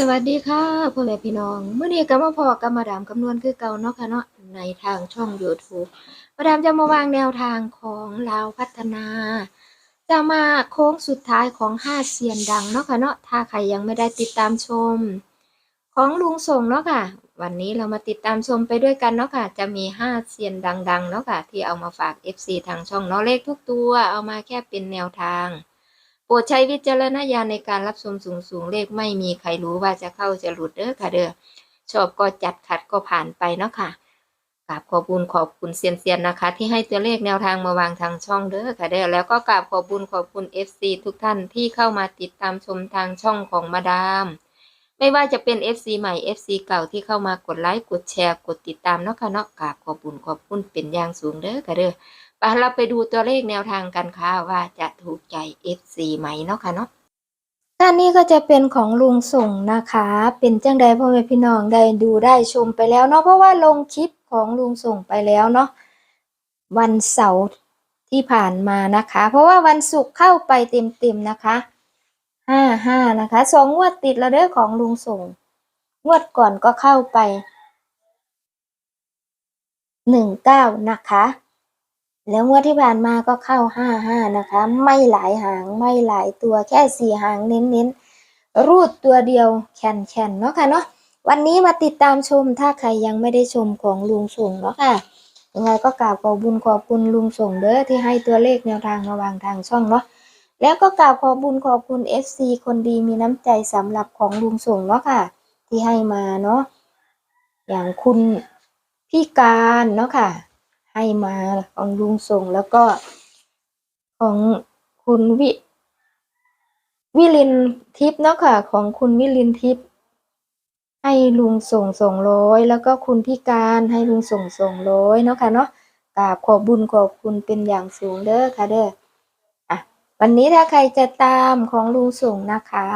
สวัสดีค่ะพ่อแม่พี่น้องเมื่อนี้ก็มาพอกับมาดามคำนวณคือเก่าเนาะค่ะเนาะในทางช่อง YouTube มาดามจะมาวางแนวทางของลาวพัฒนา จะมาโค้งสุดท้ายของห้าเซียนดังเนาะค่ะเนาะถ้าใครยังไม่ได้ติดตามชม ของลุงส่งเนาะค่ะ วันนี้เรามาติดตามชมไปด้วยกันเนาะค่ะ จะมีห้าเซียนดังๆเนาะค่ะที่เอามาฝาก FC ทางช่องเนาะเลขทุกตัวเอามาแค่เป็นแนวทาง โปรดใช้วิจารณญาณในการรับชมสูงสูงเลขไม่มีใครรู้ว่าจะเข้าจะหลุดเด้อค่ะเด้อชอบก็จัดขัดก็ผ่านไปเนาะค่ะกราบขอบคุณขอบคุณเซียนๆนะคะ ที่ให้ตัวเลขแนวทางมาวางทางช่องเด้อค่ะเด้อแล้วก็กราบขอบคุณขอบคุณ FC ทุกท่านที่เข้ามาติดตามชมทางช่องของมาดาม ไม่ว่าจะเป็น FC ใหม่ FC เก่าที่เข้ามากดไลค์กดแชร์กดติดตามเนาะค่ะเนาะกราบขอบคุณขอบคุณเป็นอย่างสูงเด้อค่ะเด้อ เราไปดูตัวเลขแนวทางกันค่ะว่าจะถูกใจ FC ไหมเนาะค่ะเนาะด้านนี้ก็จะเป็นของลุงส่งนะคะ เป็นจังใดพ่อแม่พี่น้องได้ดูได้ชมไปแล้วเนาะเพราะว่าลงคลิปของลุงส่งไปแล้วเนาะวันเสาร์ที่ผ่านมานะคะ เพราะว่าวันศุกร์เข้าไปเต็มๆนะคะห้าห้านะคะสองงวดติดแล้วเด้อของลุงส่ง งวดก่อนก็เข้าไปหนึ่งเก้านะคะ แล้วงวดที่ผ่านมาก็เข้าห้าห้านะคะ ไม่หลายหางไม่หลายตัวแค่สี่หางเน้นๆรูดตัวเดียวแคนแคนเนาะค่ะเนาะวันนี้มาติดตามชมถ้าใครยังไม่ได้ชมของลุงส่งเนาะค่ะยังไงก็กราบขอบบุญขอบคุณลุงส่งเด้อที่ให้ตัวเลขแนวทางมาวางทางช่องเนาะแล้วก็กราบขอบบุญขอบคุณ FC คนดีมีน้ำใจสำหรับของลุงส่งเนาะค่ะ ที่ให้มาเนาะอย่างคุณพี่การเนาะค่ะ ให้มาของลุงส่งแล้วก็ของคุณวิวิลินทิพย์เนาะค่ะ ของคุณวิลินทิพย์ให้ลุงส่งส่งร้อยแล้วก็คุณพี่การให้ลุงส่งส่งร้อยเนาะค่ะเนาะกราบขอบบุญขอบคุณเป็นอย่างสูงเด้อค่ะเด้ออะวันนี้ถ้าใครจะตามของลุงส่งนะคะ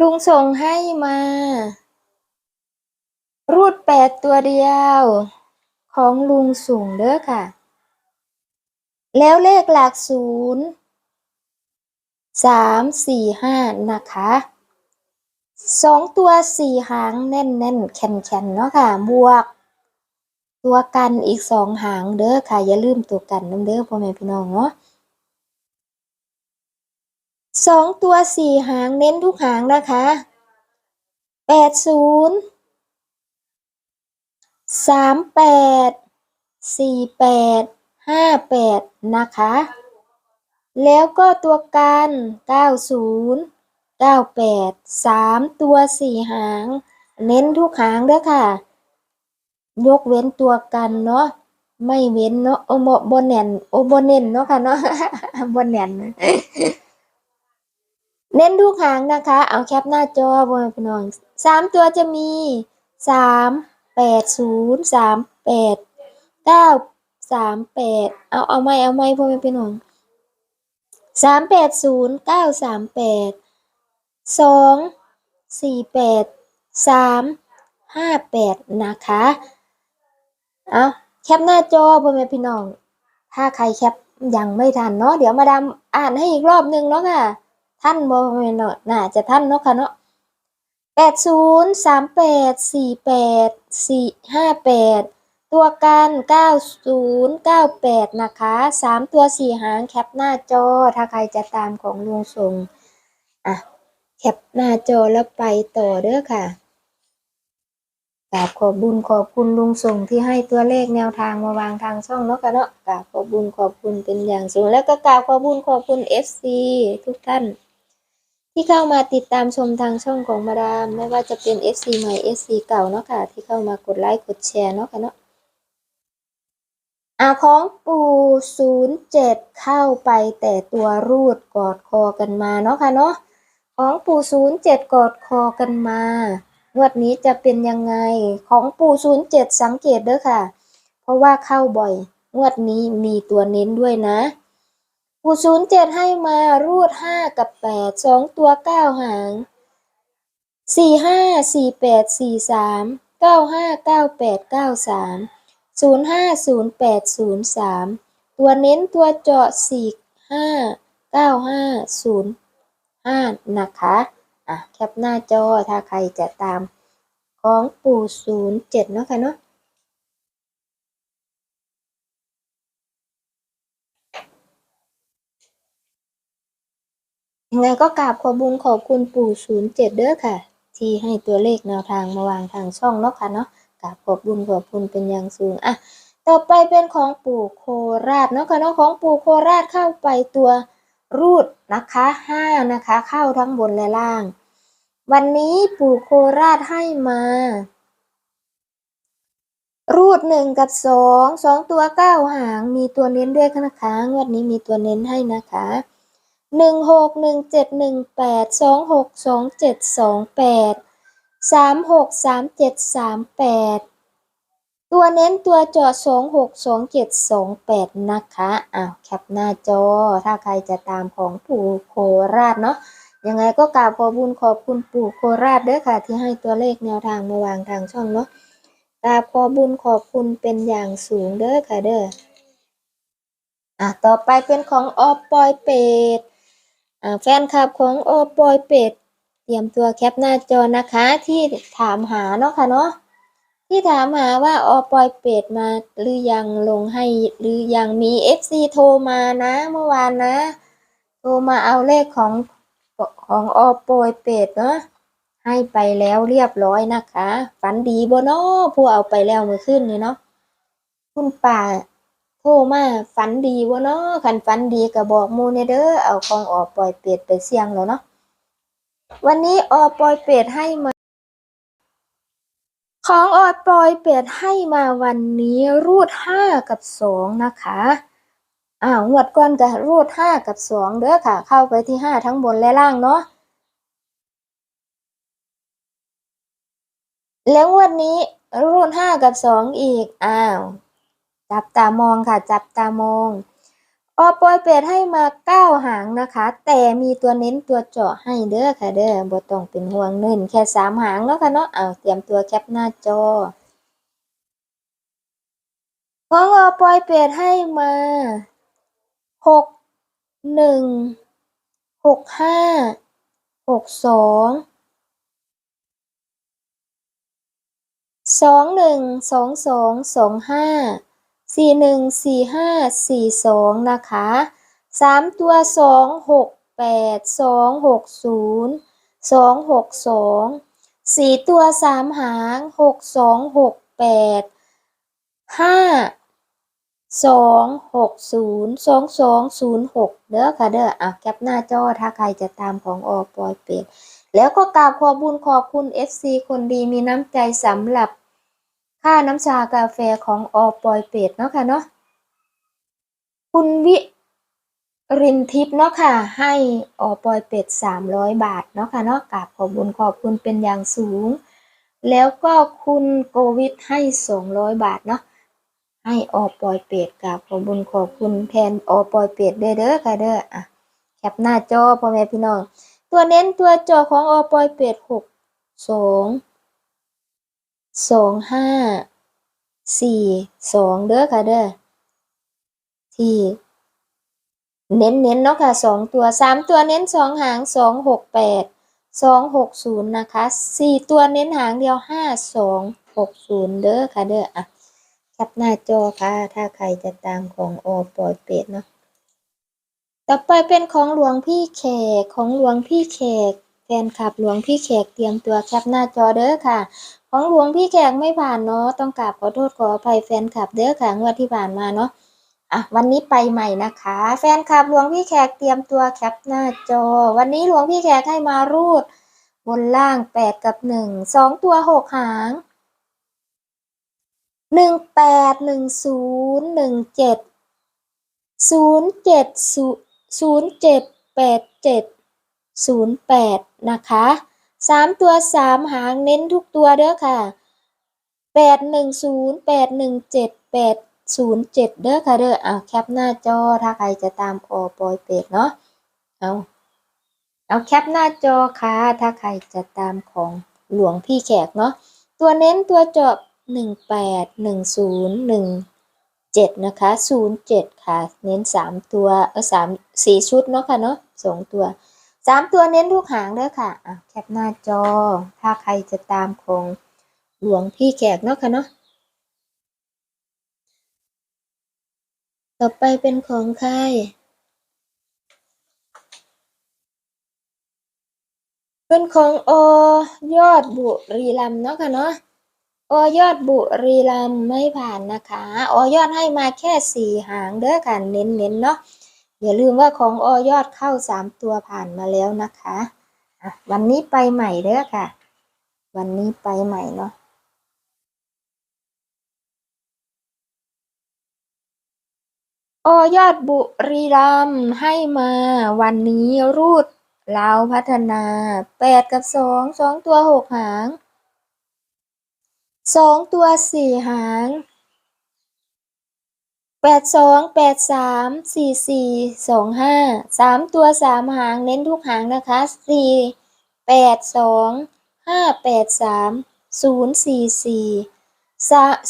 ลุงส่งให้มา รูดแปดตัวเดียว ของลุงส่งเด้อค่ะ แล้วเลขหลักศูนย์สามสี่ห้านะคะสองตัวสี่หางแน่นแน่นแข็งแข็งเนาะค่ะ บวก ตัวกันอีกสองหางเด้อค่ะ อย่าลืมตัวกันน้ำเด้อพ่อแม่พี่น้องเนาะสองตัวสี่หางเน้นทุกหางนะคะแปดศูนย์ สามแปดสี่แปดห้าแปดนะคะ แล้วก็ตัวกันเก้าศูนย์เก้าแปดสามตัวสี่หาง เน้นทุกหางเด้อค่ะ ยกเว้นตัวกันเนาะไม่เว้นเนาะโอโมบนแนนโอบเนนเนาะค่ะเนาะบนแนนเน้นทุกหางนะคะ เอาแคปหน้าจอบนพี่น้องสามตัวจะมีสาม แปดศูนย์สามแปดเก้าสามแปดเอาเอาไม่เอาไม่พ่อแม่พี่น้องสามแปดศูนย์เก้าสามแปดสองสี่แปดสามห้าแปดนะคะเอาแคปหน้าจอพ่อแม่พี่น้อง ถ้าใครแคปยังไม่ทันเนาะเดี๋ยวมาดามอ่านให้อีกรอบนึงเนาะค่ะท่านบ่แม่นเนาะน่าจะท่านเนาะค่ะเนาะ แปดศูนย์สามแปดสี่แปดสี่ห้าแปดตัวกันเก้าศูนย์เก้าแปดนะคะสามตัวสี่หางแคปหน้าจอ ถ้าใครจะตามของลุงส่งอะแคปหน้าจอแล้วไปต่อเด้อค่ะกราบขอบบุญขอบคุณลุงส่งที่ให้ตัวเลขแนวทางมาวางทางช่องเนาะค่ะเนาะกราบขอบบุญขอบคุณเป็นอย่างสูง แล้วก็กราบขอบบุญขอบคุณ FC ทุกท่าน ที่เข้ามาติดตามชมทางช่องของมาดาม ไม่ว่าจะเป็น FC ใหม่ FC เก่าเนาะค่ะ ที่เข้ามากดไลค์กดแชร์เนาะค่ะเนาะอาของปู่ศูนย์เจ็ดเข้าไปแต่ตัวรูดกอดคอกันมาเนาะค่ะเนาะของปู่ศูนย์เจ็ดกอดคอกันมางวดนี้จะเป็นยังไงของปู่ศูนย์เจ็ดสังเกตเด้อค่ะ เพราะว่าเข้าบ่อย งวดนี้มีตัวเน้นด้วยนะ ปูศูนย์เจ็ดให้มารูดห้ากับแปดสองตัวเก้าหางสี่ห้าสี่แปดสี่สามเก้าห้าเก้าแปดเก้าสามศูนย์ห้าศูนย์แปดศูนย์สามตัวเน้นตัวเจาะสี่ห้าเก้าห้าศูนย์ห้านะคะอะแคปหน้าจอถ้าใครจะตามของปู่ศูนย์เจ็ดเนาะค่ะเนาะ ยังไงก็กราบขอบุญขอบคุณปู่ศูนย์เจ็ดเด้อค่ะ ที่ให้ตัวเลขแนวทางมาวางทางช่องเนาะค่ะเนาะกราบขอบบุญขอบคุณเป็นอย่างสูงอะต่อไปเป็นของปู่โคราชเนาะค่ะเนาะของปู่โคราชเข้าไปตัวรูดนะคะห้านะคะ เข้าทั้งบนและล่าง วันนี้ปู่โคราชให้มา รูดหนึ่งกับสองสองตัวเก้าหางมีตัวเน้นด้วยนะคะงวดนี้มีตัวเน้นให้นะคะ หนึ่งหกหนึ่งเจ็ดหนึ่งแปดสองหกสองเจ็ดสองแปดสามหกสามเจ็ดสามแปดตัวเน้นตัวจาะสองหกสองเจ็ดสองแปดนะคะอ้าวแคปหน้าจอ ถ้าใครจะตามของปู่โคราชเนาะยังไงก็กราบขอบุญขอบคุณปู่โคราชเด้อค่ะ ที่ให้ตัวเลขแนวทางมาวางทางช่องเนาะกราบขอบุญขอบคุณเป็นอย่างสูงเด้อค่ะเด้ออะต่อไปเป็นของออปอยเป็ด แฟนคลับของออปอยเป็ด เตรียมตัวแคปหน้าจอนะคะที่ถามหาเนาะค่ะเนาะที่ถามหาว่าออปอยเป็ดมาหรือยังลงให้หรือยังมี FC โทรมานะเมื่อวานนะ โทรมาเอาเลขของของออปอยเป็ดเนาะให้ไปแล้วเรียบร้อยนะคะ ฝันดีบ่เนาะผู้เอาไปแล้วเมื่อคืนนี่เนาะคุณป่า ทรมาฝันดีบ่เนาะคันฝันดีก็บอกมูเนเด้อเอาของออกปล่อยเป็ดไปเสี่ยงแล้วเนาะวันนี้ออปล่อยเป็ดให้มาของออดปล่อยเป็ดให้มาวันนี้รูดห้ากับสองนะคะอ้าวงวดก่อนก็รูดห้ากับสองเด้อค่ะ เข้าไปที่ห้าทั้งบนและล่างเนาะแล้ววันนี้รุ่นห้ากับสองอีกอ้าว จับตามองค่ะ จับตามองออปอยเป็ดให้มาเก้าหางนะคะ แต่มีตัวเน้นตัวเจาะให้เด้อค่ะเด้อบ่ต้องเป็นห่วงเน้นแค่สามหางเนาะค่ะเนาะเอาเตรียมตัวแคปหน้าจอของออปอยเป็ดให้มาหกหนึ่งหกห้าหกสองสองหนึ่งสองสองสองห้า สี่หนึ่งสี่ห้าสี่สองนะคะสามตัวสองหกแปดสองหกศูนย์สองหกสองสี่ตัวสามหางหกสองหกแปดห้าสองหกศูนย์สองสองศูนย์หกเด้อค่ะเด้ออะแคปหน้าจอถ้าใครจะตามของอปอยเป็ดแล้วก็กราบขอบุญขอบคุณ FC คนดีมีน้ำใจสำหรับ ค่าน้ำชากาแฟของออปอยเป็ดเนาะค่ะเนาะคุณวิรินทิพย์เนาะค่ะ ให้ออปอยเป็ด300 บาทเนาะค่ะเนาะกราบขอบุญขอบคุณเป็นอย่างสูง แล้วก็คุณโกวิทให้ 200 บาทเนาะให้ออปอยเป็ดกราบขอบุญขอบคุณแทนออปอยเป็ดเด้อเด้อค่ะเด้ออะแคปหน้าจอพ่อแม่พี่น้องตัวเน้นตัวจอของออปอยเป็ดหก สองห้าสี่สองเด้อค่ะเด้อที่เน้นเน้นเนาะค่ะสองตัวสามตัวเน้นสองหางสองหกแปดสองหกศูนย์นะคะสี่ตัวเน้นหางเดียวห้าสองหกศูนย์เด้อค่ะเด้ออะแคปหน้าจอค่ะ ถ้าใครจะตามของอปอยเป็ดเนาะต่อไปเป็นของหลวงพี่แขกของหลวงพี่แขก ฟนคลับหลวงพี่แขกเตรียมตัวแคปหน้าจอเด้อค่ะ ของหลวงพี่แขกไม่ผ่านเนาะต้องกราบขอโทษขออภัยแฟนคลับเด้อค่ะงวดที่ผ่านมาเนาะอะวันนี้ไปใหม่นะคะ แฟนคลับหลวงพี่แขกเตรียมตัวแคปหน้าจอ วันนี้หลวงพี่แขกให้มารูด บนล่างแปดกับหนึ่งสองตัวหกหางหนึ่งแปดหนึ่งศูนย์หนึ่งเจ็ดศูนย์เจ็ดศูนย์ศูนย์เจ็ดแปดเจ็ด ศูนย์แปดนะคะสามตัวสามหางเน้นทุกตัวเด้อค่ะแปดหนึ่งศูนย์แปดหนึ่งเจ็ดแปดศูนย์เจ็ดเด้อค่ะเด้อเอะแคปหน้าจอถ้าใครจะตามออปอยเป็ดเนาะเอาเอาแคปหน้าจอค่ะ ถ้าใครจะตามของหลวงพี่แขกเนาะตัวเน้นตัวเจาะหนึ่งแปดหนึ่งศูนย์หนึ่งเจ็ดนะคะศูนย์เจ็ดค่ะ เน้นสามตัวเออสามสี่ชุดเนาะค่ะเนาะสองตัว สามตัวเน้นทุกหางเด้อค่ะอะ แคปหน้าจอ ถ้าใครจะตามของหลวงพี่แขกเนาะค่ะเนาะ ต่อไปเป็นของใครเป็นของอยอดบุรีรัมเนาะค่ะเนาะอยอดบุรีรัมไม่ผ่านนะคะอยอดให้มาแค่สี่หางเด้อค่ะเน้นๆเนาะ อย่าลืมว่าของออยอดเข้าสามตัวผ่านมาแล้วนะคะวันนี้ไปใหม่เด้อค่ะ วันนี้ไปใหม่เนาะออยอดบุรีรัมให้มาวันนี้รูดลาวพัฒนาแปดกับสองสองตัวหกหางสองตัวสี่หาง แปดสองแปดสามสี่สี่สองห้าสามตัวสามหางเน้นทุกหางนะคะสี่แปดสองห้าแปดสามศูนย์สี่สี่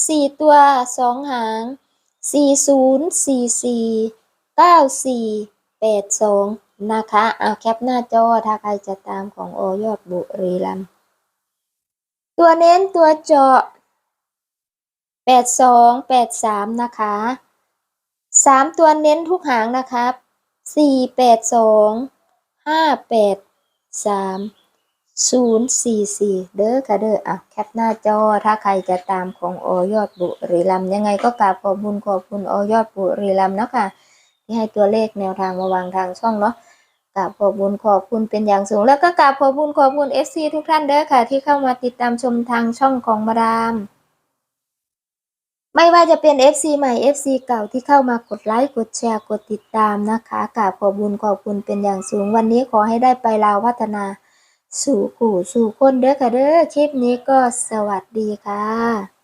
สี่ตัวสองหางสี่ศูนย์สี่สี่เก้าสี่แปดสองนะคะเอาแคปหน้าจอถ้าใครจะตามของโอยอดบุรีรัมตัวเน้นตัวเจาะแปดสองแปดสามนะคะ สามตัวเน้นทุกหางนะครับสี่แปดสองห้าแปดสามศูนย์สี่สี่เด้อค่ะเด้ออะแคปหน้าจอถ้าใครจะตามของโอยอดบุรีรัมยังไงก็กราบขอบคุณขอบคุณโอยอดบุรีรัมเนาะค่ะที่ให้ตัวเลขแนวทางมาวางทางช่องเนาะกราบขอบคุณขอบคุณเป็นอย่างสูง แล้วก็กราบขอบคุณขอบคุณ FC ทุกท่านเด้อค่ะ ที่เข้ามาติดตามชมทางช่องของมาดาม ไม่ว่าจะเป็น FC ใหม่ FC เก่าที่เข้ามากดไลค์ กดแชร์ กดติดตามนะคะกราบขอบคุณขอบคุณเป็นอย่างสูง วันนี้ขอให้ได้ไปลาวพัฒนา สู่กู่สู่คนเด้อค่ะเด้อ คลิปนี้ก็สวัสดีค่ะ